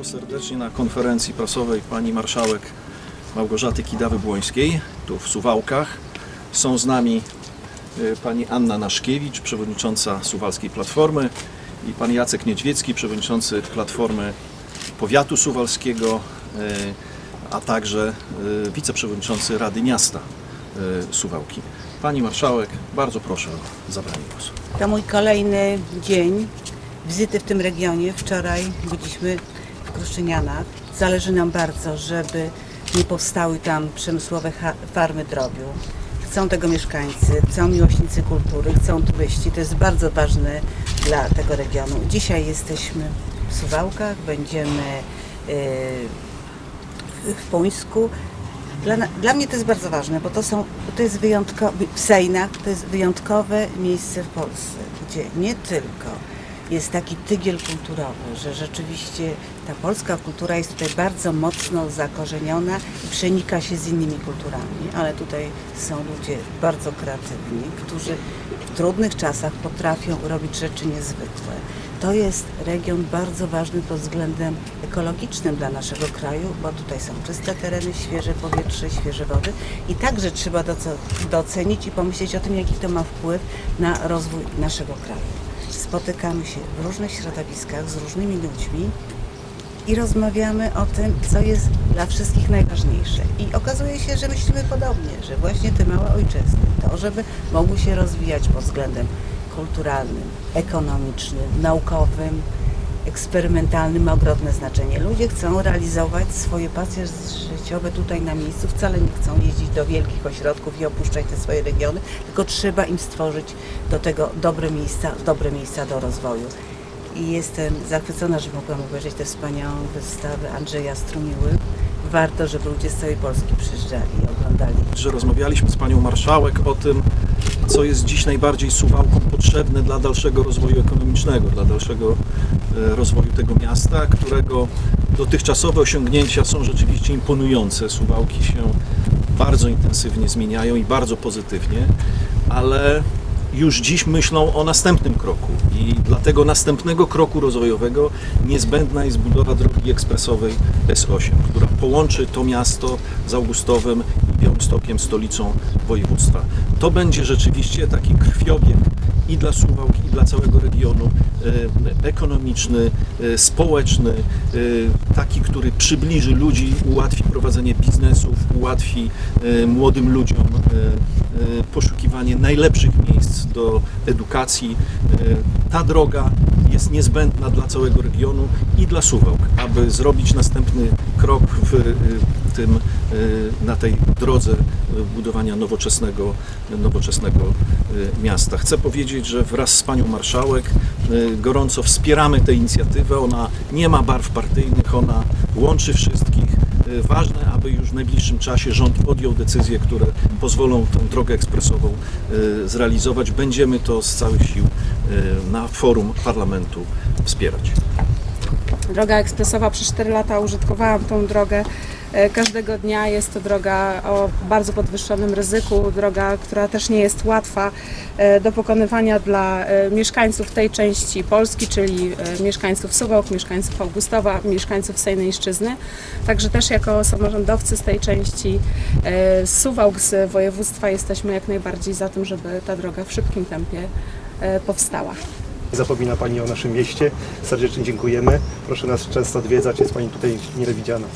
bardzo serdecznie na konferencji prasowej pani marszałek Małgorzaty Kidawy-Błońskiej, tu w Suwałkach. Są z nami y, pani Anna Naszkiewicz, przewodnicząca Suwalskiej Platformy i pan Jacek Niedźwiecki, przewodniczący Platformy Powiatu Suwalskiego, y, a także y, wiceprzewodniczący Rady Miasta Suwałki. Pani marszałek, bardzo proszę o zabranie głosu. To mój kolejny dzień wizyty w tym regionie. Wczoraj byliśmy w Kruszczynianach. Zależy nam bardzo, żeby nie powstały tam przemysłowe farmy drobiu. Chcą tego mieszkańcy, chcą miłośnicy kultury, chcą turyści. To jest bardzo ważne dla tego regionu. Dzisiaj jesteśmy w Suwałkach, będziemy yy, w Puńsku. Dla, dla mnie to jest bardzo ważne, bo to są, to jest wyjątkowe, w Sejnach to jest wyjątkowe miejsce w Polsce, gdzie nie tylko jest taki tygiel kulturowy, że rzeczywiście ta polska kultura jest tutaj bardzo mocno zakorzeniona i przenika się z innymi kulturami, ale tutaj są ludzie bardzo kreatywni, którzy w trudnych czasach potrafią robić rzeczy niezwykłe. To jest region bardzo ważny pod względem ekologicznym dla naszego kraju, bo tutaj są czyste tereny, świeże powietrze, świeże wody i także trzeba doce- docenić i pomyśleć o tym, jaki to ma wpływ na rozwój naszego kraju. Spotykamy się w różnych środowiskach z różnymi ludźmi i rozmawiamy o tym, co jest dla wszystkich najważniejsze. I okazuje się, że myślimy podobnie, że właśnie te małe ojczyzny, to, żeby mogły się rozwijać pod względem kulturalnym, ekonomicznym, naukowym, eksperymentalnym ma ogromne znaczenie. Ludzie chcą realizować swoje pasje życiowe tutaj na miejscu, wcale nie chcą jeździć do wielkich ośrodków i opuszczać te swoje regiony, tylko trzeba im stworzyć do tego dobre miejsca, dobre miejsca do rozwoju. I jestem zachwycona, że mogłam obejrzeć tę wspaniałą wystawę Andrzeja Strumiły. Warto, żeby ludzie z całej Polski przyjeżdżali i oglądali. że rozmawialiśmy z panią marszałek o tym, co jest dziś najbardziej Suwałkom potrzebne dla dalszego rozwoju ekonomicznego, dla dalszego rozwoju tego miasta, którego dotychczasowe osiągnięcia są rzeczywiście imponujące. Suwałki się bardzo intensywnie zmieniają i bardzo pozytywnie, ale już dziś myślą o następnym kroku i dla tego następnego kroku rozwojowego niezbędna jest budowa drogi ekspresowej S8, która połączy to miasto z Augustowem i Białymstokiem, stolicą województwa. To będzie rzeczywiście taki krwiobieg i dla Suwałk, i dla całego regionu e, ekonomiczny, e, społeczny, e, taki, który przybliży ludzi, ułatwi prowadzenie biznesów, ułatwi młodym ludziom poszukiwanie najlepszych miejsc do edukacji. Ta droga jest niezbędna dla całego regionu i dla Suwałk, aby zrobić następny krok w e, tym, e, na tej drodze budowania nowoczesnego, nowoczesnego e, miasta. Chcę powiedzieć, że wraz z panią marszałek gorąco wspieramy tę inicjatywę. Ona nie ma barw partyjnych, ona łączy wszystkich. Ważne, aby już w najbliższym czasie rząd podjął decyzje, które pozwolą tę drogę ekspresową zrealizować. Będziemy to z całych sił na forum parlamentu wspierać. Droga ekspresowa przez 4 lata użytkowałam tą drogę. e, Każdego dnia jest to droga o bardzo podwyższonym ryzyku, droga, która też nie jest łatwa e, do pokonywania dla e, mieszkańców tej części Polski, czyli mieszkańców Suwałk, mieszkańców Augustowa, mieszkańców Sejnej-Szczyzny. Także też jako samorządowcy z tej części Suwałk, z województwa jesteśmy jak najbardziej za tym, żeby ta droga w szybkim tempie powstała. Zapomina Pani o naszym mieście. Serdecznie dziękujemy. Proszę nas często odwiedzać, jest Pani tutaj mile widziana.